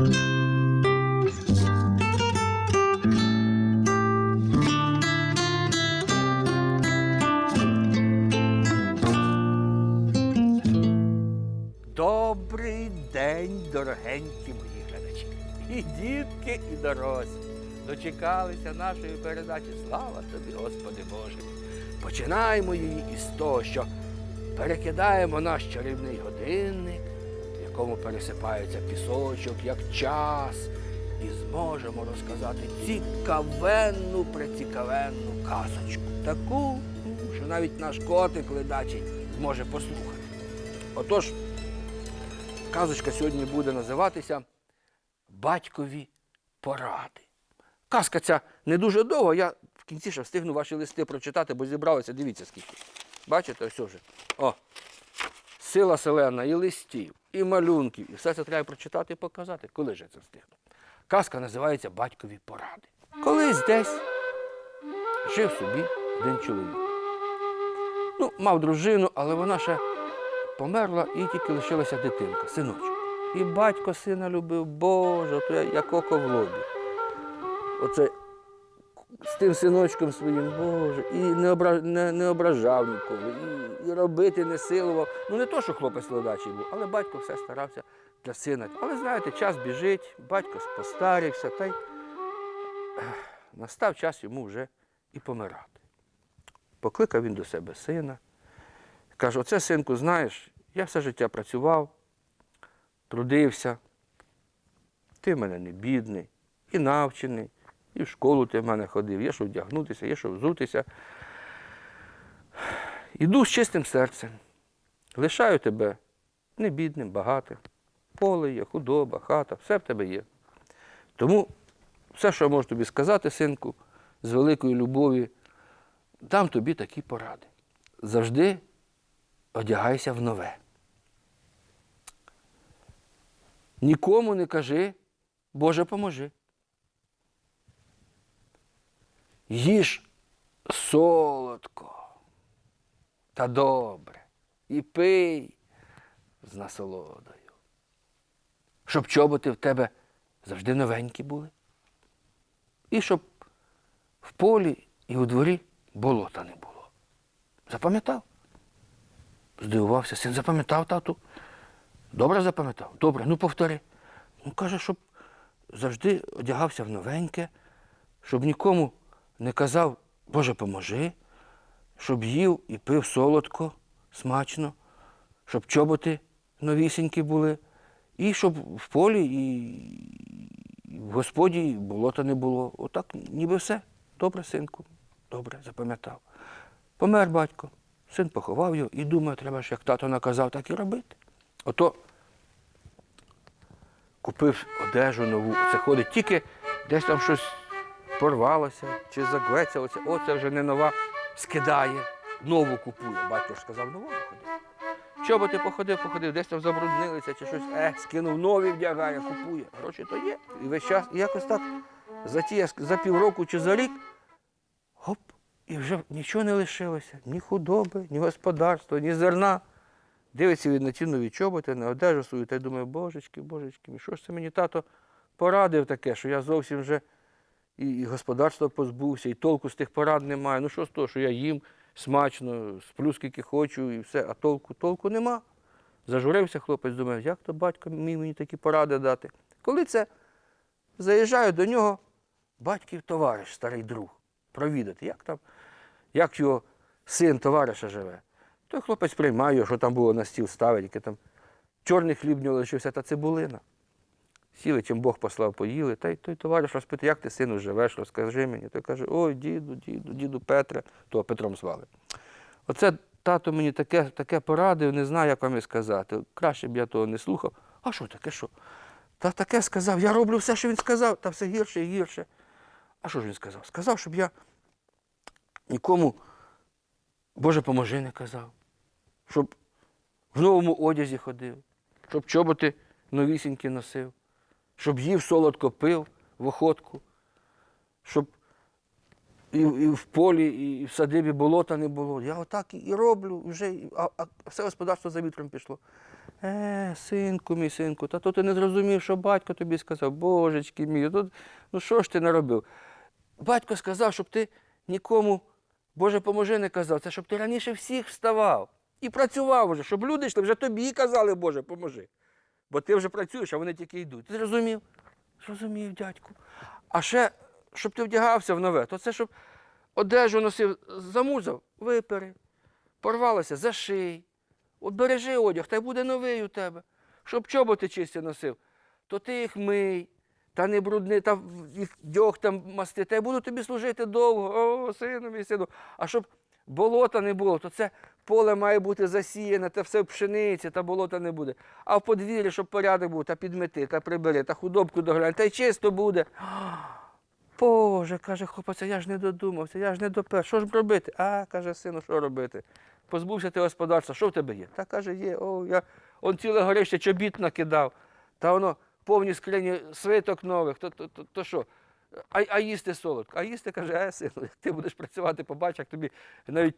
Добрий день, дорогенькі мої глядачі. І дітки, і дорослі. Дочекалися нашої передачі. Слава тобі, Господи Боже. Починаємо її із того, що перекидаємо наш чарівний годинник, в якому пересипається пісочок, як час, і зможемо розказати цікавенну, прецікавенну казочку. Таку, що навіть наш котик ледачий зможе послухати. Отож, Казочка сьогодні буде називатися Батькові поради. Казка ця не дуже довга, я в кінці ще встигну ваші листи прочитати, бо зібралися, дивіться скільки. Бачите, ось вже. О, сила селена, і листів, і малюнків. І все це треба прочитати і показати. Коли ж я це встигну? Казка називається Батькові поради. Колись десь жив собі один чоловік. Ну, мав дружину, але вона ще померла і тільки лишилася дитинка, синочок. І батько сина любив, Боже, то я як око в лобі. Оце тим синочком своїм, Боже, і не, обра... не, не ображав ніколи, і, і робити не силував. Ну не то, що хлопець ледачий був, але батько все старався для сина. Але знаєте, час біжить, батько постарівся, та й настав час йому вже і помирати. Покликав він до себе сина. Каже, оце, синку, знаєш, я все життя працював, трудився. Ти в мене не бідний, і навчений, і в школу ти в мене ходив, є що вдягнутися, є що взутися. Іду з чистим серцем. Лишаю тебе не бідним, багатим. Поле є, худоба, хата, все в тебе є. Тому все, що я можу тобі сказати, синку, з великої любові, дам тобі такі поради. Завжди одягайся в нове. Нікому не кажи, Боже, поможи. Їж солодко та добре і пий з насолодою. Щоб чоботи в тебе завжди новенькі були. І щоб в полі і у дворі болота не було. Запам'ятав? Здивувався, син запам'ятав тату. Добре запам'ятав? Добре, ну повтори. Ну, каже, щоб завжди одягався в новеньке, щоб нікому не казав, Боже, поможи, щоб їв і пив солодко, смачно, щоб чоботи новісінькі були, і щоб в полі і в господі болота не було. Отак ніби все. Добре, синку, добре, запам'ятав. Помер батько. Син поховав його і думає, треба ж, як тато наказав, так і робити. Ото купив одежу нову, це ходить тільки десь там щось порвалося чи загвецялося. О, це вже не нова, скидає, нову купує. Батько ж сказав, нову ходи. Чоботи походив, походив, десь там забруднилися чи щось, е, скинув нові вдягає, купує. Гроші то є. І весь час, і якось так за, ті, за півроку чи за рік, гоп, і вже нічого не лишилося, ні худоби, ні господарства, ні зерна. Дивиться він на ті нові чоботи, на одежу свою, та й думає, божечки, божечки, що ж це мені тато порадив таке, що я зовсім вже і, і господарства позбувся, і толку з тих порад немає. Ну що з того, що я їм смачно, сплю скільки хочу, і все, а толку, толку нема. Зажурився хлопець, думає, як то батько міг мені такі поради дати. Коли це заїжджаю до нього, батьків товариш, старий друг, провідати, як там, як його син товариша живе. Той хлопець приймає що там було на стіл ставить, яке там чорний хліб нього лишився та цибулина. Сіли, чим Бог послав, поїли. Та й той товариш розпитує, як ти сину живеш, розкажи мені. Той каже, ой, діду, діду, діду Петре, того Петром звали. Оце тато мені таке, таке порадив, не знаю, як вам і сказати. Краще б я того не слухав. А що таке, що? Та таке сказав, я роблю все, що він сказав, та все гірше і гірше. А що ж він сказав? Сказав, щоб я нікому, Боже, поможи, не казав. Щоб в новому одязі ходив, щоб чоботи новісінькі носив, щоб їв солодко пив в охотку, щоб і, і в полі, і в садибі болота не було. Я отак і- роблю, вже, а, а все господарство за вітром пішло. Е, синку, мій синку, та то ти не зрозумів, що батько тобі сказав, божечки мій, тут, ну що ж ти наробив? Батько сказав, щоб ти нікому, Боже, поможи, не казав. Це щоб ти раніше всіх вставав і працював вже, щоб люди йшли, вже тобі казали, Боже, поможи. Бо ти вже працюєш, а вони тільки йдуть. Ти зрозумів? Зрозумів, дядьку. А ще, щоб ти вдягався в нове, то це щоб одежу носив, замузав, випери, порвалося, заший. От бережи одяг, та й буде новий у тебе. Щоб чоботи чисті носив, то ти їх мий, та не брудни, та їх дьог там масти, та й буду тобі служити довго, о, сину мій сину. А щоб болота не було, то це поле має бути засіяне, та все в пшениці, та болота не буде. А в подвір'ї, щоб порядок був, та підмети, та прибери, та худобку доглянь, та й чисто буде. Боже, каже хлопець, я ж не додумався, я ж не допер. Що ж робити? А, каже сину, що робити? Позбувся ти господарства, що в тебе є? Та каже, є, о, я он ціле горище чобіт накидав, та воно повні скрині свиток нових, то, то, то, то що? А, а їсти солодко. А їсти каже, е, сину, як ти будеш працювати, побач, як тобі навіть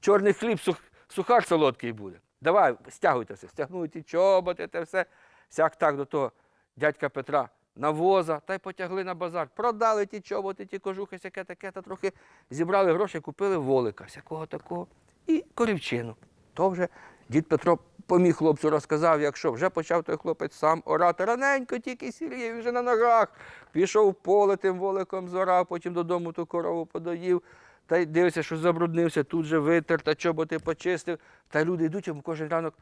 чорний хліб, сух, сухар солодкий буде. Давай, стягуйте все, стягнули ті чоботи, те все. Сяк так до того дядька Петра на воза, та й потягли на базар. Продали ті чоботи, ті кожухи, сяке таке, та трохи зібрали гроші, купили волика, сякого такого, і корівчину. То вже дід Петро поміг хлопцю, розказав, якщо вже почав той хлопець сам орати. Раненько тільки сіріє, вже на ногах. Пішов поле тим воликом зорав, потім додому ту корову подоїв. Та й дивиться, що забруднився, тут же витер, та чоботи почистив. Та люди йдуть йому кожен ранок.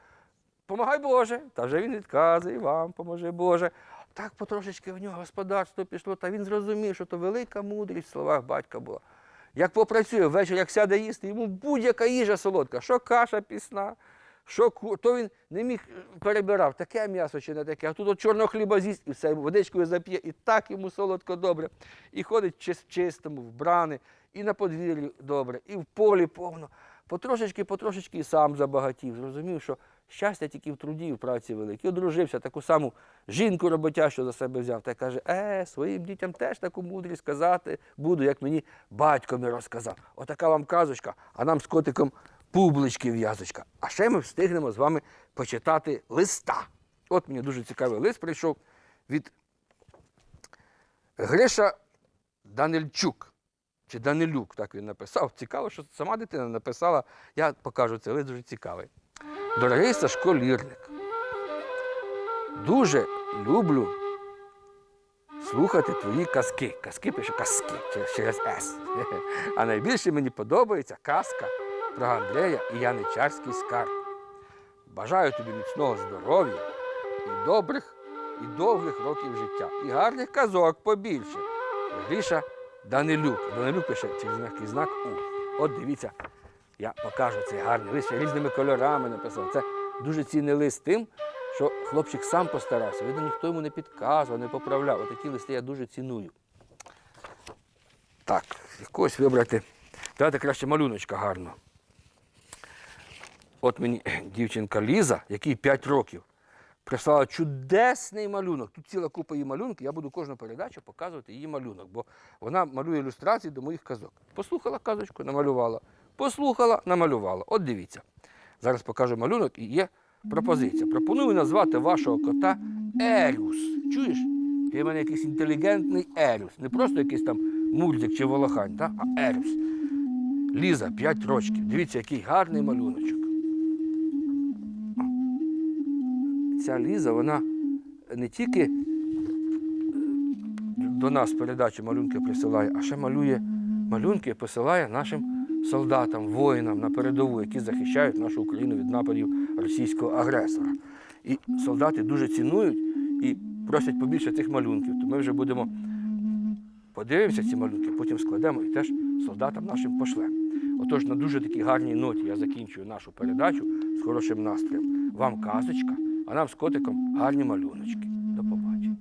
Помагай Боже. Та вже він відказує, вам поможе Боже. Так потрошечки в нього господарство пішло, та він зрозумів, що то велика мудрість в словах батька була. Як попрацює ввечері, як сяде їсти, йому будь-яка їжа солодка, що каша пісна, що ку... то він не міг е, перебирав, таке м'ясо чи не таке, а тут от чорного хліба з'їсть і все, водичкою зап'є, і так йому солодко добре. І ходить в чистому, вбране, і на подвір'ї добре, і в полі повно. Потрошечки, потрошечки і сам забагатів. Зрозумів, що щастя тільки в труді і в праці великій. Одружився, таку саму жінку роботящу за себе взяв. Та каже, е, своїм дітям теж таку мудрість сказати буду, як мені батько мій розказав. Отака вам казочка, а нам з котиком публички в'язочка. А ще ми встигнемо з вами почитати листа. От мені дуже цікавий лист прийшов від Гриша Данильчук. Чи Данилюк, так він написав. Цікаво, що сама дитина написала. Я покажу цей лист дуже цікавий. Дорогий Сашко Лірник, дуже люблю слухати твої казки. Казки пише казки через С. А найбільше мені подобається казка про Андрея і Яничарський скарб. Бажаю тобі міцного здоров'я і добрих і довгих років життя. І гарних казок побільше. Гріша Данилюк. Данилюк пише через м'який знак У. От дивіться, я покажу цей гарний лист, різними кольорами написав. Це дуже цінний лист тим, що хлопчик сам постарався. Видно, ніхто йому не підказував, не поправляв. Отакі листи я дуже ціную. Так, якогось вибрати. Давайте краще малюночка гарно. От мені дівчинка Ліза, якій 5 років, прислала чудесний малюнок. Тут ціла купа її малюнків. Я буду кожну передачу показувати її малюнок, бо вона малює ілюстрації до моїх казок. Послухала казочку, намалювала. Послухала, намалювала. От дивіться. Зараз покажу малюнок і є пропозиція. Пропоную назвати вашого кота Ерюс. Чуєш? Ти в мене якийсь інтелігентний Ерюс. Не просто якийсь там мультик чи волохань, та? а Ерюс. Ліза, 5 років. Дивіться, який гарний малюночок. Ця Ліза, вона не тільки е, до нас передачі малюнки присилає, а ще малює малюнки, і посилає нашим солдатам, воїнам на передову, які захищають нашу Україну від нападів російського агресора. І солдати дуже цінують і просять побільше цих малюнків. То ми вже будемо подивимося ці малюнки, потім складемо і теж солдатам нашим пошлемо. Отож, на дуже такій гарній ноті я закінчую нашу передачу з хорошим настроєм. Вам казочка, а нам з котиком гарні малюночки. До побачення.